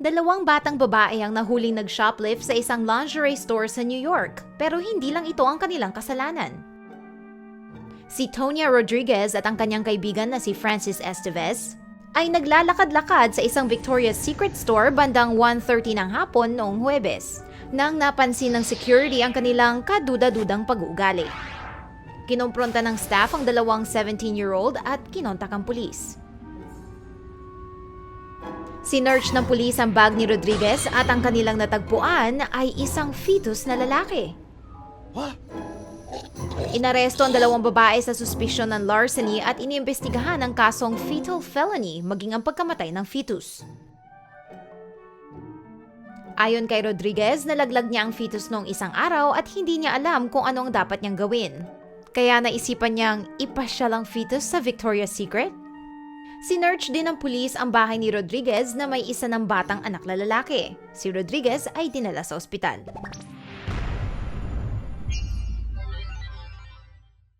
Dalawang batang babae ang nahuling nag-shoplift sa isang lingerie store sa New York, pero hindi lang ito ang kanilang kasalanan. Si Tonya Rodriguez at ang kanyang kaibigan na si Francis Estevez ay naglalakad-lakad sa isang Victoria's Secret store bandang 1.30 ng hapon noong Huwebes, nang napansin ng security ang kanilang kaduda-dudang pag-uugali. Kinompronta ng staff ang dalawang 17-year-old at kinontak ang pulis. Sinearch ng pulis ang bag ni Rodriguez at ang kanilang natagpuan ay isang fetus na lalaki. Inaresto ang dalawang babae sa suspisyon ng larceny at iniimbestigahan ang kasong fetal felony maging ang pagkamatay ng fetus. Ayon kay Rodriguez, nalaglag niya ang fetus noong isang araw at hindi niya alam kung ano ang dapat niyang gawin. Kaya naisipan niyang ipasya lang fetus sa Victoria's Secret? Sinearch din ng pulis ang bahay ni Rodriguez na may isa ng batang anak na lalaki. Si Rodriguez ay dinala sa ospital.